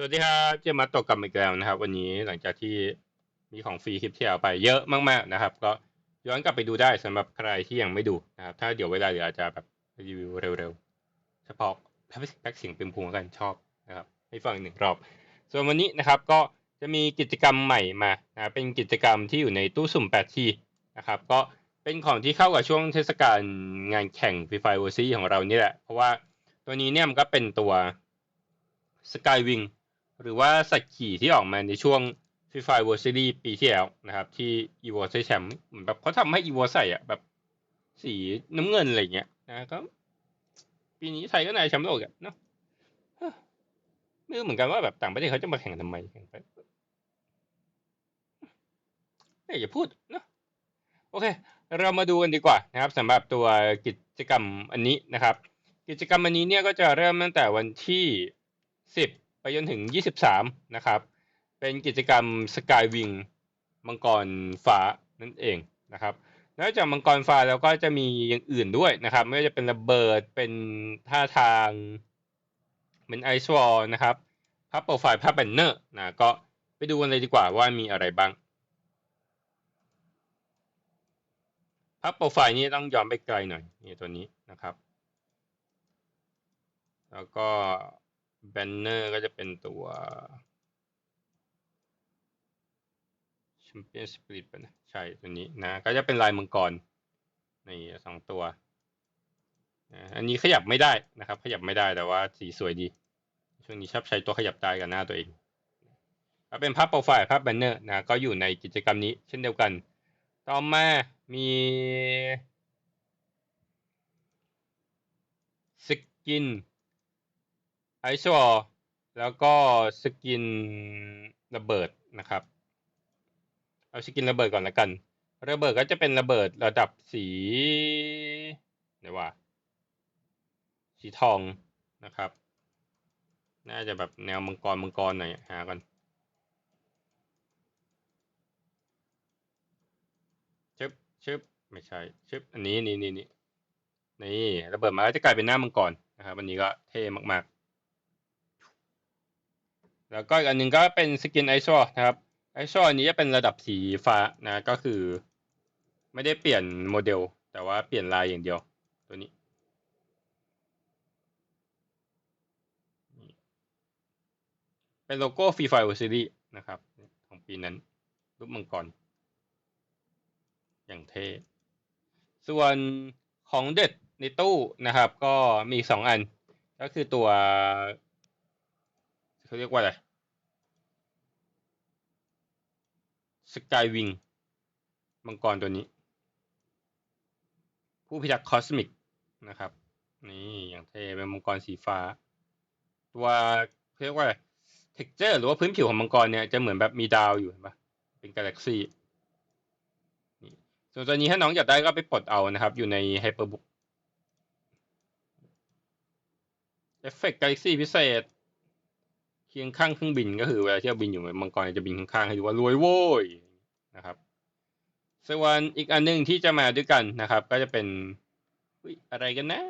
สวัสดีครับเจมาตกกลับอีกแล้วนะครับ วันนี้หลังจากที่มีของฟรีคลิปที่แล้วไปเยอะมาก ๆนะครับ ก็ย้อนกลับไปดูได้สำหรับใครที่ยังไม่ดูนะครับ ถ้าเดี๋ยวเวลาเดี๋ยวอาจจะแบบรีวิวเร็วๆเฉพาะแพ็กเสียงเป็นพุงกันชอบนะครับให้ฟังอีกหนึ่งรอบ ส่วนวันนี้นะครับก็จะมีกิจกรรมใหม่มานะเป็นกิจกรรมที่อยู่ในตู้สุ่ม8ทีนะครับ ก็เป็นของที่เข้ากับช่วงเทศกาลงานแข่งฟรีไฟเวอร์ซีของเรานี่แหละ เพราะว่าตัวนี้เนี่ยมันก็เป็นตัวสกายวิง หรือว่าสัตว์ขี่ที่ออกมาในช่วงฟรีไฟเวอร์ซีรีปีที่แล้วนะครับ ที่อีวอใช้แชมป์เหมือนแบบเขาทำให้อีวอใส่อะแบบสีน้ำเงินอะไรเงี้ยนะก็ปีนี้ไทยก็นายแชมป์โลกอะเนาะไม่รู้เหมือนกันว่าแบบต่างประเทศเขาจะมาแข่งทำไมแข่งไปไม่อยาพูดเนาะโอเค เรามาดูกันดีกว่านะครับสำหรับตัวกิจกรรมอันนี้นะครับ กิจกรรมอันนี้เนี่ยก็จะเริ่มตั้งแต่วันที่ 10 ไปจนถึง 23 นะครับ เป็นกิจกรรมสกายวิงมังกรฟ้านั่นเองนะครับนอกจากมังกรฟ้าแล้วก็จะมีอย่างอื่นด้วยนะครับ ไม่ว่าจะเป็นระเบิดเป็นท่าทางเป็นไอซ์วอลนะครับภาพโปรไฟล์ภาพแบนเนอร์นะก็ไปดูกันเลยดีกว่าว่ามีอะไรบ้างภาพโปรไฟล์นี้ต้องย้อนไปไกลหน่อยนี่ตัวนี้นะครับ แล้วก็ แบนเนอร์ก็จะเป็นตัวแชมเปี้ยนสปิริตป่ะนะใช่ตัวนี้นะ ก็จะเป็นลายมังกรในสองตัวอันนี้ขยับไม่ได้นะครับ ขยับไม่ได้แต่ว่าสีสวยดี ช่วงนี้ชอบใช้ตัวขยับได้กับหน้าตัวเองก็เป็นภาพโปรไฟล์ภาพแบนเนอร์นะก็อยู่ในกิจกรรมนี้เช่นเดียวกัน ต่อมามีสกิน ไอซ์วอลแล้วก็สกินระเบิดนะครับ เอาสกินระเบิดก่อนละกัน ระเบิดก็จะเป็นระเบิดระดับสีไหนว่าสีทองนะครับ น่าจะแบบแนวมังกรมังกรหน่อยหากันชึบชึบไม่ใช่ชึบอันนี้นี่นี่นี่นี่ระเบิดมาก็จะกลายเป็นหน้ามังกรนะครับอันนี้ก็เท่มากๆ แล้วก็อีกอันหนึ่งก็เป็นสกินไอซ์วนะครับไอซ์วอันนี้จะเป็นระดับสีฟ้านะก็คือ ไม่ได้เปลี่ยนโมเดล แต่ว่าเปลี่ยนลายอย่างเดียว ตัวนี้ เป็นโลโก้ฟรีไฟเวอร์ซีรีนะครับ ของปีนั้น รูปมังกร อย่างเท่ส่วนของเด็ดในตู้นะครับ ก็มีสองอัน ก็คือตัว เขาเรียกว่าอะไรสกายวิงมังกรตัวนี้ ผู้พิทักษ์คอสมิกนะครับ นี่อย่างเท่เป็นมังกรสีฟ้า ตัวเรียกว่าอะไรเท็กเจอร์หรือว่าพื้นผิวของมังกรเนี่ยจะเหมือนแบบมีดาวอยู่เห็นปะเป็นกาแล็กซี่นี่ส่วนตัวนี้ถ้าน้องอยากได้ก็ไปปลดเอานะครับ อยู่ในไฮเปอร์บุ๊กเอฟเฟกต์กาแล็กซี่พิเศษ เคียงข้างเครื่องบินก็คือเวลาที่เราบินอยู่มังกรจะบินข้างๆให้ดูว่ารวยโว้ยนะครับ ส่วนอีกอันหนึ่งที่จะมาด้วยกันนะครับ ก็จะเป็นอะไรกันนะ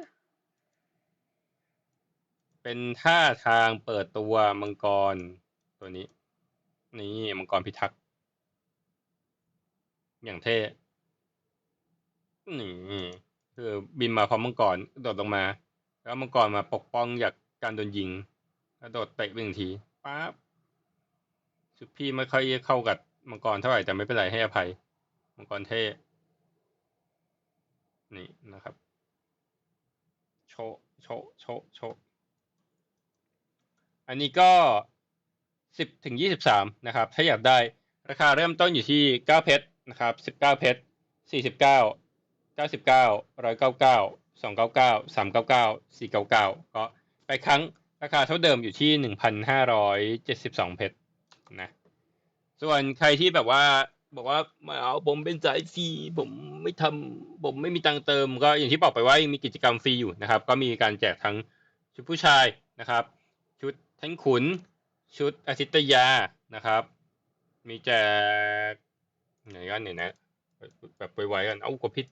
เป็นท่าทางเปิดตัวมังกรตัวนี้ นี่มังกรพิทักษ์อย่างเท่นี่คือบินมาพร้อมมังกรโดดลงมา แล้วมังกรมาปกป้องจากการโดนยิง กระโดดเตะหนึ่งทีปั๊บชุดพี่ไม่ค่อยเข้ากับมังกรเท่าไหร่แต่ไม่เป็นไรให้อภัย มังกรเท่ นี่นะครับ โชโชโชโชอันนี้ก็สิบถึงยี่สิบสามนะครับ ถ้าอยากได้ราคาเริ่มต้นอยู่ที่เก้าเพชรนะครับสิบเก้าเพชรสี่สิบเก้าเก้าสิบเก้าร้อยเก้าเก้าสองเก้าเก้าสามเก้าเก้าสี่เก้าเก้าก็ไปครั้ง ราคาเท่าเดิมอยู่ที่หนึ่งพันห้าร้อยเจ็ดสิบสองเพชรนะ ส่วนใครที่แบบว่าบอกว่ามาเอาผมเป็นสายฟรีผมไม่ทำผมไม่มีตังเติม ก็อย่างที่บอกไปว่ายังมีกิจกรรมฟรีอยู่นะครับ ก็มีการแจกทั้งชุดผู้ชายนะครับ ชุดทั้งขุน ชุดอาทิตยานะครับ มีแจกไหนกันไหนนะแบบไวๆกันเอากพิษ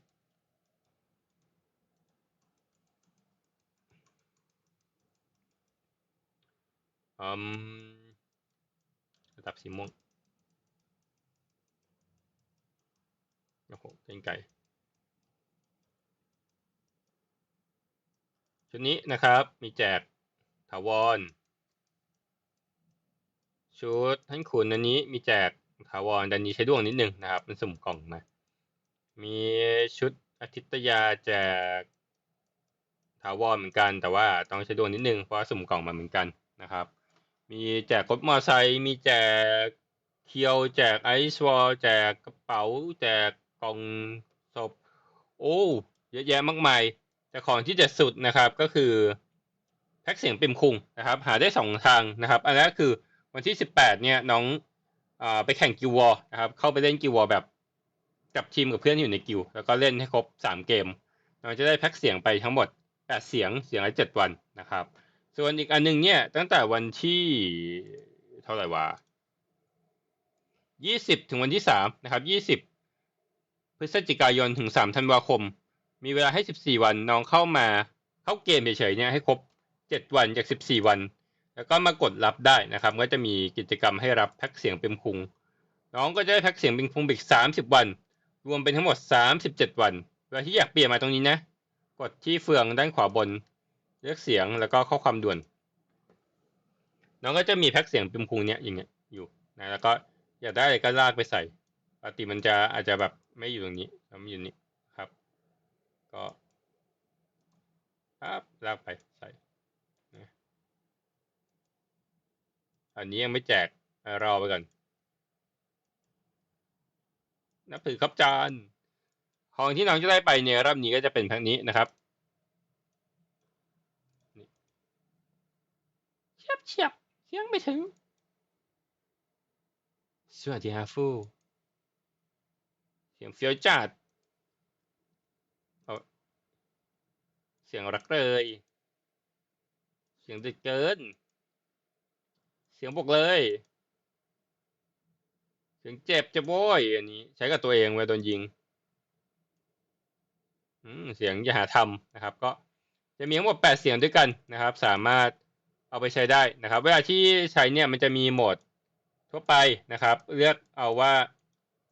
ตับสีม่วงโอ้โหเก่งไก่ชุดนี้นะครับมีแจกถาวร ชุดท่านขุนอันนี้มีแจกถาวรดันนี้ใช้ดวงนิดนึงนะครับมันสุ่มกล่องมา มีชุดอาทิตยาแจกถาวรเหมือนกัน แต่ว่าต้องใช้ดวงนิดนึงเพราะว่าสุ่มกล่องมาเหมือนกันนะครับ มีแจกรถมอเตอร์ไซค์มีแจกเคียวแจกไอซ์วอลแจกกระเป๋า แจกกล่องศพ โอ้เยอะแยะมากมาย แต่ของที่เด็ดสุดนะครับก็คือแพ็กเสียงปิมคุงนะครับ หาได้สองทางนะครับ อันแรกคือวันที่สิบแปดเนี่ยน้องอไปแข่งกิววอร์นะครับ เข้าไปเล่นกิววอร์แบบกับทีมกับเพื่อนอยู่ในกิว แล้วก็เล่นให้ครบสามเกม เราจะได้แพ็กเสียงไปทั้งหมดแปดเสียงเสียงละเจ็ดวันนะครับ ส่วนอีกอันหนึงเนี่ย ตั้งแต่วันที่เท่าไหร่วะยี่สิบถึงวันที่สามนะครับยี่สิบพฤศจิกายนถึงสามธันวาคม มีเวลาให้สิบสี่วันน้องเข้ามาเข้าเกมเฉยๆเนี่ยให้ครบเจ็ดวันจากสิบสี่วัน แล้วก็มากดรับได้นะครับ ก็จะมีกิจกรรมให้รับแพ็กเสียงเป็นคุง น้องก็จะได้แพ็กเสียงเป็นคุงอีกสามสิบวัน รวมเป็นทั้งหมดสามสิบเจ็ดวันเวลาที่อยากเปลี่ยนมาตรงนี้นะ กดที่เฟืองด้านขวาบน เลือกเสียงแล้วก็ข้อความด่วน น้องก็จะมีแพ็กเสียงปิมคุงเนี้ยอย่างเงี้ยอยู่นะแล้วก็อยากได้อะไรก็ลากไปใส่ปกติมันจะอาจจะแบบไม่อยู่ตรงนี้แล้วมันอยู่นี่ครับ ก็ครับลากไปใส่นะอันนี้ยังไม่แจกรอไปก่อนนับถือครับจานของที่น้องจะได้ไปเนี่ยรอบนี้ก็จะเป็นแพ็กนี้นะครับ เฉียบเฉียบเสียงไม่ถึง สวัสดีฮาฟูเสียงเฟี้ยวจัดเอาเสียงรักเลย เสียงดึกเกิน เสียงบอกเลย เสียงเจ็บจะโวยอันนี้ ใช้กับตัวเองเวลาโดนยิงเสียงอย่าหาทำนะครับ ก็จะมีทั้งหมดแปดเสียงด้วยกันนะครับ สามารถ เอาไปใช้ได้นะครับ เวลาที่ใช้เนี่ยมันจะมีโหมดทั่วไปนะครับ เลือกเอาว่า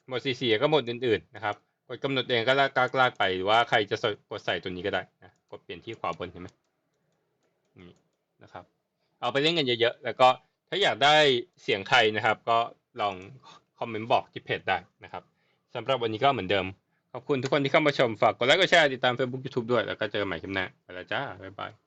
โหมดสีเสียก็โหมดอื่นๆนะครับกดกำหนดเองก็ลากลากลากไปหรือว่าใครจะกดใส่ตัวนี้ก็ได้นะกดเปลี่ยนที่ขวาบนเห็นไหมนี่นะครับ เอาไปเล่นกันเยอะๆ แล้วก็ถ้าอยากได้เสียงใครนะครับ ก็ลองคอมเมนต์บอกที่เพจได้นะครับสำหรับวันนี้ก็เหมือนเดิม ขอบคุณทุกคนที่เข้ามาชมฝากกดไลค์กดแชร์ติดตาม Facebook YouTube ด้วย แล้วก็เจอกันใหม่คลิปหน้าไปแล้วจ้า บ๊ายบาย